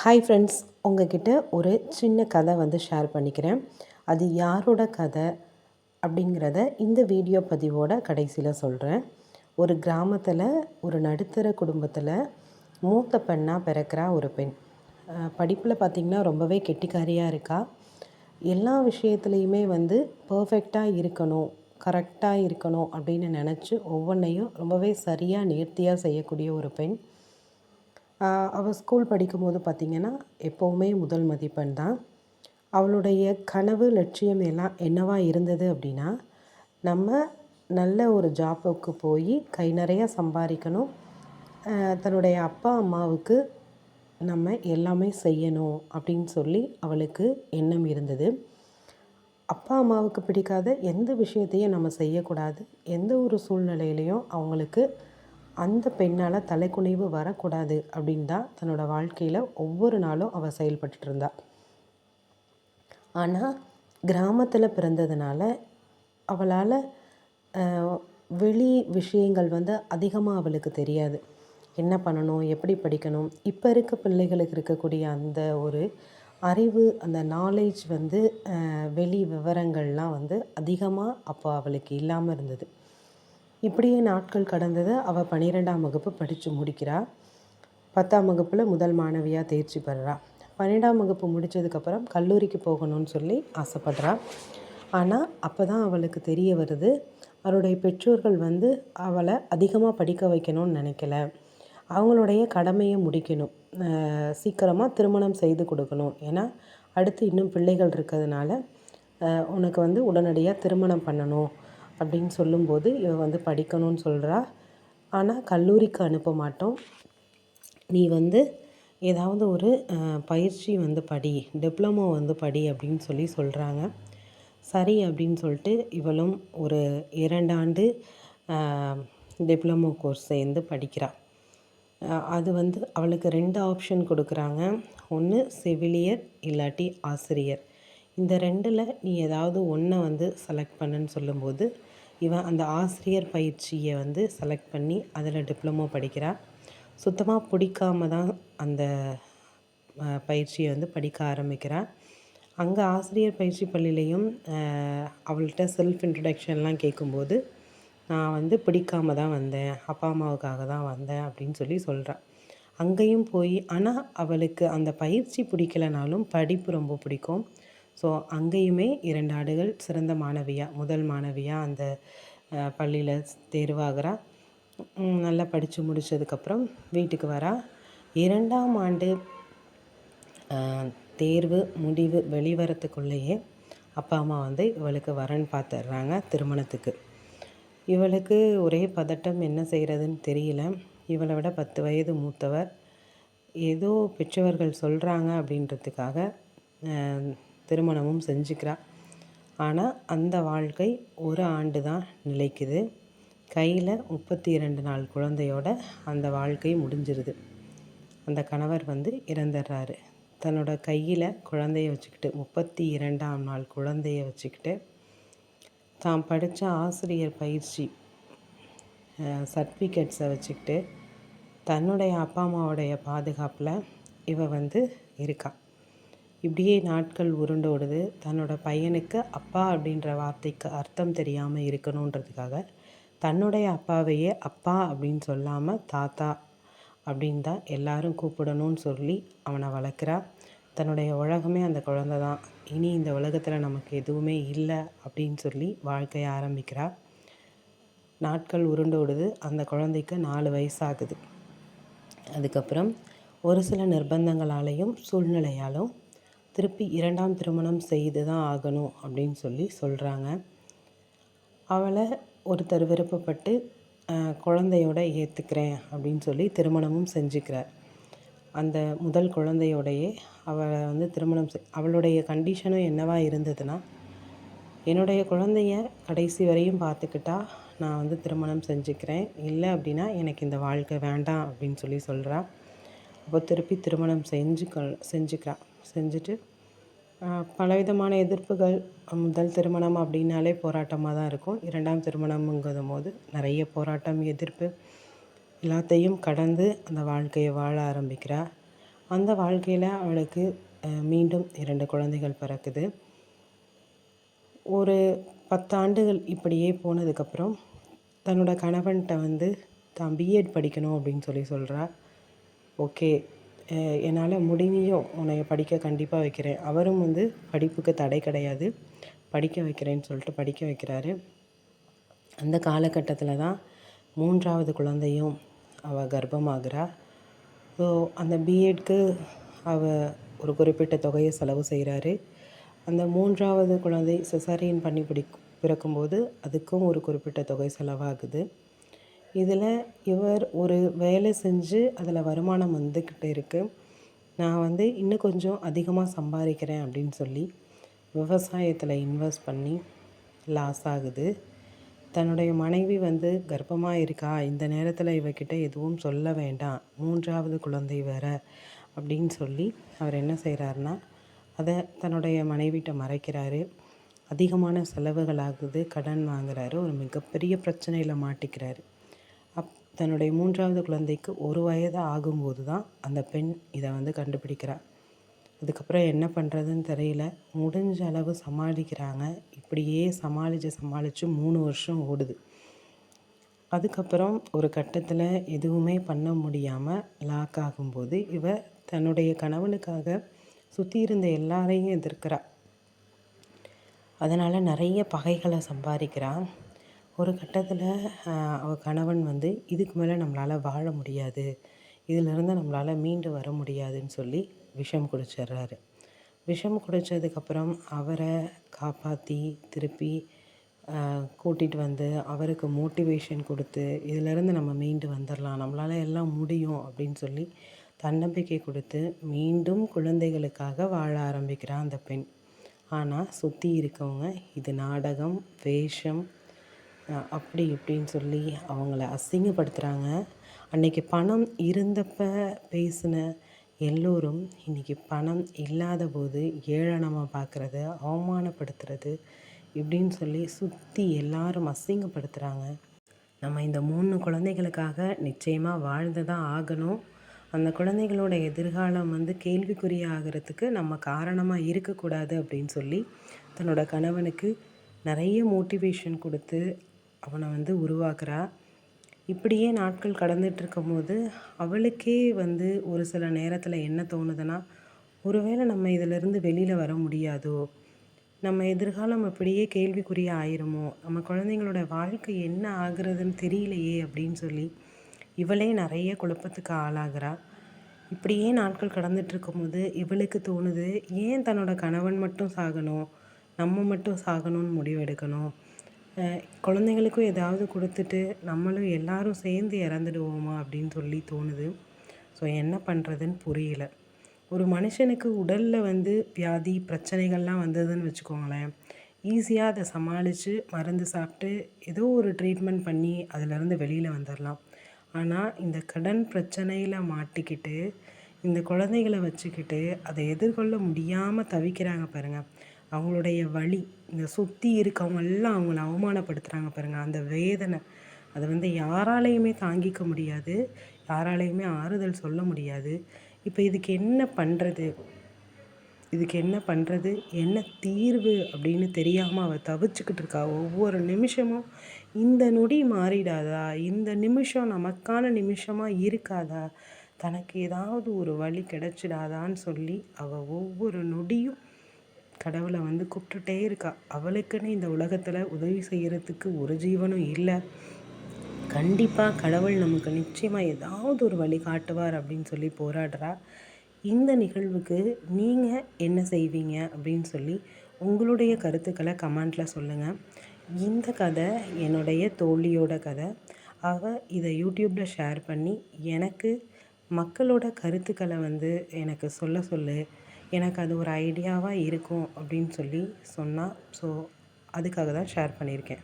Hi friends உங்ககிட்ட ஒரு சின்ன கதை வந்து ஷேர் பண்ணிக்கிறேன். அது யாரோட கதை அப்படிங்கிறத இந்த வீடியோ பதிவோட கடைசியில் சொல்கிறேன் ஒரு கிராமத்தில் ஒரு நடுத்தர குடும்பத்தில் மூத்த பெண்ணாக பிறக்கிறா ஒரு பெண். படிப்பில் பார்த்திங்கன்னா ரொம்பவே கெட்டிக்காரியாக இருக்கா. எல்லா விஷயத்துலையுமே வந்து பர்ஃபெக்டாக இருக்கணும் கரெக்டாக இருக்கணும் அப்படின்னு நினச்சி ஒவ்வொன்றையும் ரொம்பவே சரியாக நேர்த்தியாக செய்யக்கூடிய ஒரு பெண். அவள் ஸ்கூல் படிக்கும்போது பார்த்திங்கன்னா எப்போவுமே முதல் மதிப்பெண் தான். அவளுடைய கனவு லட்சியம் எல்லாம் என்னவாக இருந்தது அப்படின்னா நம்ம நல்ல ஒரு ஜாப்புக்கு போய் கை நிறையா சம்பாதிக்கணும். தன்னுடைய அப்பா அம்மாவுக்கு நம்ம எல்லாமே செய்யணும் அப்படின்னு சொல்லி அவளுக்கு எண்ணம் இருந்தது. அப்பா அம்மாவுக்கு பிடிக்காத எந்த விஷயத்தையும் நம்ம செய்யக்கூடாது. எந்த ஒரு சூழ்நிலையிலையும் அவங்களுக்கு அந்த பெண்ணால் தலைக்குனிவு வரக்கூடாது அப்படின்னு தான் தன்னோட வாழ்க்கையில் ஒவ்வொரு நாளும் அவள் செயல்பட்டு இருந்தாள் ஆனால் கிராமத்தில் பிறந்ததுனால அவளால் வெளி விஷயங்கள் வந்து அதிகமாக அவளுக்கு தெரியாது. என்ன பண்ணணும் எப்படி படிக்கணும் இப்போ இருக்க பிள்ளைகளுக்கு இருக்கக்கூடிய அந்த ஒரு அறிவு அந்த நாலேஜ் வந்து வெளி விவரங்கள்லாம் வந்து அதிகமாக அப்போ அவளுக்கு இல்லாமல் இருந்தது. இப்படியே நாட்கள் கடந்தது. அவள் பன்னிரெண்டாம் வகுப்பு படித்து முடிக்கிறாள் பத்தாம் வகுப்பில் முதல் மாணவியாக தேர்ச்சி பெறா பன்னெண்டாம் வகுப்பு முடித்ததுக்கப்புறம் கல்லூரிக்கு போகணும்னு சொல்லி ஆசைப்படுறா. ஆனால் அப்போ தான் அவளுக்கு தெரிய வருது. அவருடைய பெற்றோர்கள் வந்து அவளை அதிகமாக படிக்க வைக்கணும்னு நினைக்கல. அவங்களுடைய கடமையை முடிக்கணும். சீக்கிரமாக திருமணம் செய்து கொடுக்கணும். ஏன்னா அடுத்து இன்னும் பிள்ளைகள் இருக்கிறதுனால உனக்கு வந்து உடனடியாக திருமணம் பண்ணணும். அப்படின்னு சொல்லும்போது இவள் வந்து படிக்கணும்னு சொல்கிறா ஆனால் கல்லூரிக்கு அனுப்ப மாட்டோம். நீ வந்து ஏதாவது ஒரு பயிற்சி வந்து படி டிப்ளமோ வந்து படி அப்படின்னு சொல்லி சொல்கிறாங்க சரி அப்படின்னு சொல்லிட்டு இவளும் ஒரு இரண்டாண்டு டிப்ளமோ கோர்ஸ் சேர்ந்து படிக்கிறாள் அது வந்து அவளுக்கு ரெண்டு ஆப்ஷன் கொடுக்குறாங்க. ஒன்று செவிலியர் இல்லாட்டி ஆசிரியர். இந்த ரெண்டில் நீ ஏதாவது ஒன்றை வந்து செலக்ட் பண்ணுன்னு சொல்லும்போது இவன் அந்த ஆசிரியர் பயிற்சியை வந்து செலக்ட் பண்ணி அதில் டிப்ளமோ படிக்கிறா. சுத்தமாக பிடிக்காம தான் அந்த பயிற்சியை வந்து படிக்க ஆரம்பிக்கிறாள் அங்கே ஆசிரியர் பயிற்சி பள்ளியிலையும் அவள்கிட்ட செல்ஃப் இன்ட்ரடக்ஷன்லாம் கேட்கும்போது நான் வந்து பிடிக்காம தான் வந்தேன். அப்பா அம்மாவுக்காக தான் வந்தேன் அப்படின்னு சொல்லி சொல்கிறான் அங்கேயும் போய் ஆனால் அவளுக்கு அந்த பயிற்சி பிடிக்கலனாலும் படிப்பு ரொம்ப பிடிக்கும். ஸோ அங்கேயுமே இரண்டு ஆடுகள் சிறந்த மாணவியாக முதல் மாணவியாக அந்த பள்ளியில் தேர்வாகிறா. நல்லா படித்து முடித்ததுக்கப்புறம் வீட்டுக்கு வரா. இரண்டாம் ஆண்டு தேர்வு முடிவு வெளிவரத்துக்குள்ளேயே அப்பா அம்மா வந்து இவளுக்கு வரன் பார்த்துட்றாங்க திருமணத்துக்கு. இவளுக்கு ஒரே பதட்டம் என்ன செய்கிறதுன்னு தெரியல. இவளை விட பத்து வயது மூத்தவர். ஏதோ பெற்றவர்கள் சொல்கிறாங்க அப்படின்றதுக்காக திருமணமும் செஞ்சுக்கிறா. ஆனால் அந்த வாழ்க்கை ஒரு ஆண்டு தான் நிலைக்குது. கையில் முப்பத்தி இரண்டு நாள் குழந்தையோட அந்த வாழ்க்கை முடிஞ்சிருது. அந்த கணவர் வந்து இறந்துடுறாரு தன்னோட கையில் குழந்தைய வச்சுக்கிட்டு முப்பத்தி இரண்டாம் நாள் குழந்தைய வச்சுக்கிட்டு தான் படித்த ஆசிரியர் பயிற்சி சர்டிஃபிகேட்ஸை வச்சுக்கிட்டு தன்னுடைய அப்பா அம்மாவுடைய பாதுகாப்பில் இவ வந்து இருக்கா. இப்படியே நாட்கள் உருண்டோடுது. தன்னோட பையனுக்கு அப்பா அப்படின்ற வார்த்தைக்கு அர்த்தம் தெரியாமல் இருக்கணுன்றதுக்காக தன்னுடைய அப்பாவையே அப்பா அப்படின்னு சொல்லாமல் தாத்தா அப்படின்னு தான் எல்லாரும் கூப்பிடணும்னு சொல்லி அவனை வளர்க்குறா. தன்னுடைய உலகமே அந்த குழந்த தான். இனி இந்த உலகத்தில் நமக்கு எதுவுமே இல்லை அப்படின்னு சொல்லி வாழ்க்கையை ஆரம்பிக்கிறா. நாட்கள் உருண்டோடுது. அந்த குழந்தைக்கு நாலு வயசாகுது. அதுக்கப்புறம் ஒரு சில நிர்பந்தங்களாலேயும் சூழ்நிலையாலும் திருப்பி இரண்டாம் திருமணம் செய்து தான் ஆகணும் அப்படின்னு சொல்லி சொல்கிறாங்க அவளை ஒருத்தர் விருப்பப்பட்டு குழந்தையோட ஏற்றுக்கிறேன் அப்படின்னு சொல்லி திருமணமும் செஞ்சுக்கிறார். அந்த முதல் குழந்தையோடையே அவளை வந்து திருமணம் செய் அவளுடைய கண்டிஷனும் என்னவாக இருந்ததுன்னா என்னுடைய குழந்தைய கடைசி வரையும் பார்த்துக்கிட்டா நான் வந்து திருமணம் செஞ்சுக்கிறேன். இல்லை அப்படின்னா எனக்கு இந்த வாழ்க்கை வேண்டாம் அப்படின்னு சொல்லி சொல்கிறா அப்போ திருப்பி திருமணம் செஞ்சு செஞ்சுக்கிறான் செஞ்சுட்டு பலவிதமான எதிர்ப்புகள் முதல் திருமணம் அப்படின்னாலே போராட்டமாக தான் இருக்கும். இரண்டாம் திருமணம்ங்கும் போது நிறைய போராட்டம் எதிர்ப்பு எல்லாத்தையும் கடந்து அந்த வாழ்க்கையை வாழ ஆரம்பிக்கிறா. அந்த வாழ்க்கையில் அவளுக்கு மீண்டும் இரண்டு குழந்தைகள் பிறக்குது. ஒரு பத்தாண்டுகள் இப்படியே போனதுக்கப்புறம் தன்னோட கணவன்கிட்ட வந்து தான் பிஎட் படிக்கணும் அப்படின்னு சொல்லி சொல்கிறா ஓகே என்னால் முடியும் உன்னை படிக்க கண்டிப்பாக வைக்கிறேன். அவரும் வந்து படிப்புக்கு தடை கிடையாது. படிக்க வைக்கிறேன்னு சொல்லிட்டு படிக்க வைக்கிறாரு. அந்த காலகட்டத்தில் தான் மூன்றாவது குழந்தையும் அவள் கர்ப்பமாகிறா. ஸோ அந்த பிஎட்க்கு அவள் ஒரு குறிப்பிட்ட தொகையை செலவு செய்கிறாரு அந்த மூன்றாவது குழந்தை சிசரியன் பண்ணி பிடி பிறக்கும்போது அதுக்கும் ஒரு குறிப்பிட்ட தொகை செலவாகுது. இதில் இவர் ஒரு வேலை செஞ்சு அதில் வருமானம் வந்துக்கிட்டு இருக்குது நான் வந்து இன்னும் கொஞ்சம் அதிகமாக சம்பாதிக்கிறேன் அப்படின்னு சொல்லி விவசாயத்தில் இன்வெஸ்ட் பண்ணி லாஸ் ஆகுது. தன்னுடைய மனைவி வந்து கர்ப்பமாக இருக்கா? இந்த நேரத்தில் இவக்கிட்ட எதுவும் சொல்ல வேண்டாம். மூன்றாவது குழந்தை வேற அப்படின்னு சொல்லி அவர் என்ன செய்கிறாருன்னா அதை தன்னுடைய மனைவிட்ட மறைக்கிறாரு. அதிகமான செலவுகள் ஆகுது. கடன் வாங்குறாரு. ஒரு மிகப்பெரிய பிரச்சனையில் மாட்டிக்கிறாரு. தன்னுடைய மூன்றாவது குழந்தைக்கு ஒரு வயது ஆகும்போது தான் அந்த பெண் இதை வந்து கண்டுபிடிக்கிறார் அதுக்கப்புறம் என்ன பண்ணுறதுன்னு தெரியல. முடிஞ்ச அளவு சமாளிக்கிறாங்க. இப்படியே சமாளித்து சமாளித்து மூணு வருஷம் ஓடுது. அதுக்கப்புறம் ஒரு கட்டத்தில் எதுவுமே பண்ண முடியாமல் லாக் ஆகும்போது இவ தன்னுடைய கணவனுக்காக சுற்றி இருந்த எல்லாரையும் எதிர்க்கிறாள் அதனால் நிறைய பகைகளை சம்பாதிக்கிறான் ஒரு கட்டத்தில் அவள் கணவன் வந்து இதுக்கு மேலே நம்மளால் வாழ முடியாது. இதிலிருந்து நம்மளால் மீண்டு வர முடியாதுன்னு சொல்லி விஷம் குடிச்சிடுறாரு விஷம் குடித்ததுக்கப்புறம் அவரை காப்பாற்றி திருப்பி கூட்டிகிட்டு வந்து அவருக்கு மோட்டிவேஷன் கொடுத்து இதிலேருந்து நம்ம மீண்டு வந்துடலாம் நம்மளால் எல்லாம் முடியும் அப்படின்னு சொல்லி தன்னம்பிக்கை கொடுத்து மீண்டும் குழந்தைகளுக்காக வாழ ஆரம்பிக்கிறான் அந்த பெண். ஆனால் சுற்றி இருக்கவங்க இது நாடகம் வேஷம் அப்படி இப்படின்னு சொல்லி அவங்கள அசிங்கப்படுத்துகிறாங்க அன்றைக்கி பணம் இருந்தப்போ பேசின எல்லோரும் இன்றைக்கி பணம் இல்லாத போது ஏழனமாக பார்க்குறது அவமானப்படுத்துறது இப்படின்னு சொல்லி சுற்றி எல்லாரும் அசிங்கப்படுத்துகிறாங்க நம்ம இந்த மூணு குழந்தைகளுக்காக நிச்சயமாக வாழ்ந்து தான் ஆகணும். அந்த குழந்தைகளோட எதிர்காலம் வந்து கேள்விக்குறியாகிறதுக்கு நம்ம காரணமாக இருக்கக்கூடாது அப்படின்னு சொல்லி தன்னோட கணவனுக்கு நிறைய மோட்டிவேஷன் கொடுத்து அவனை வந்து உருவாக்குறா. இப்படியே நாட்கள் கடந்துகிட்டு போது அவளுக்கே வந்து ஒரு சில நேரத்தில் என்ன தோணுதுன்னா ஒருவேளை நம்ம இதிலிருந்து வெளியில் வர முடியாதோ? நம்ம எதிர்காலம் அப்படியே கேள்விக்குறிய ஆயிருமோ? நம்ம குழந்தைங்களோட வாழ்க்கை என்ன ஆகுறதுன்னு தெரியலையே அப்படின்னு சொல்லி இவளே நிறைய குழப்பத்துக்கு ஆளாகிறா. இப்படியே நாட்கள் கடந்துட்டு இருக்கும்போது இவளுக்கு தோணுது ஏன் தன்னோட கணவன் மட்டும் சாகணும் நம்ம மட்டும் சாகணும்னு முடிவெடுக்கணும்? குழந்தைங்களுக்கும் ஏதாவது கொடுத்துட்டு நம்மளும் எல்லாரும் சேர்ந்து இறந்துடுவோமா அப்படின்னு சொல்லி தோணுது. ஸோ என்ன பண்ணுறதுன்னு புரியல. ஒரு மனுஷனுக்கு உடலில் வந்து வியாதி பிரச்சனைகள்லாம் வந்ததுன்னு வச்சுக்கோங்களேன். ஈஸியாக அதை சமாளித்து மருந்து சாப்பிட்டு ஏதோ ஒரு ட்ரீட்மெண்ட் பண்ணி அதிலேருந்து வெளியில் வந்துடலாம் ஆனால் இந்த கடன் பிரச்சனையில் மாட்டிக்கிட்டு இந்த குழந்தைகளை வச்சுக்கிட்டு அதை எதிர்கொள்ள முடியாமல் தவிக்கிறாங்க பாருங்கள் அவங்களுடைய வழி இந்த சுற்றி இருக்கவங்கெல்லாம் அவங்கள அவமானப்படுத்துகிறாங்க பாருங்கள் அந்த வேதனை. அதை வந்து யாராலையுமே தாங்கிக்க முடியாது. யாராலையுமே ஆறுதல் சொல்ல முடியாது. இப்போ இதுக்கு என்ன பண்ணுறது இதுக்கு என்ன பண்ணுறது என்ன தீர்வு அப்படின்னு தெரியாமல் அவள் தவிச்சுக்கிட்டு இருக்கா. ஒவ்வொரு நிமிஷமும் இந்த நொடி மாறிடாதா? இந்த நிமிஷம் நமக்கான நிமிஷமாக இருக்காதா? தனக்கு ஏதாவது ஒரு வழி கிடச்சிடாதான்னு சொல்லி அவள் ஒவ்வொரு நொடி கடவுளை வந்து கூப்பிட்டுட்டே இருக்கா. அவளுக்குன்னு இந்த உலகத்தில் உதவி செய்கிறதுக்கு ஒரு ஜீவனும் இல்லை. கண்டிப்பாக கடவுள் நமக்கு நிச்சயமாக ஏதாவது ஒரு வழி காட்டுவார் அப்படின்னு சொல்லி போராடுறா. இந்த நிகழ்வுக்கு நீங்கள் என்ன செய்வீங்க அப்படின்னு சொல்லி உங்களுடைய கருத்துக்களை கமெண்ட்டில் சொல்லுங்கள் இந்த கதை என்னுடைய தோழியோட கதை. அவள் இதை யூடியூப்பில் ஷேர் பண்ணி எனக்கு மக்களோட கருத்துக்களை வந்து எனக்கு சொல்ல சொல்லு. எனக்கு அது ஒரு ஐடியாவாக இருக்கும் அப்படின்னு சொல்லி சொன்னால் ஸோ அதுக்காக தான் ஷேர் பண்ணியிருக்கேன்.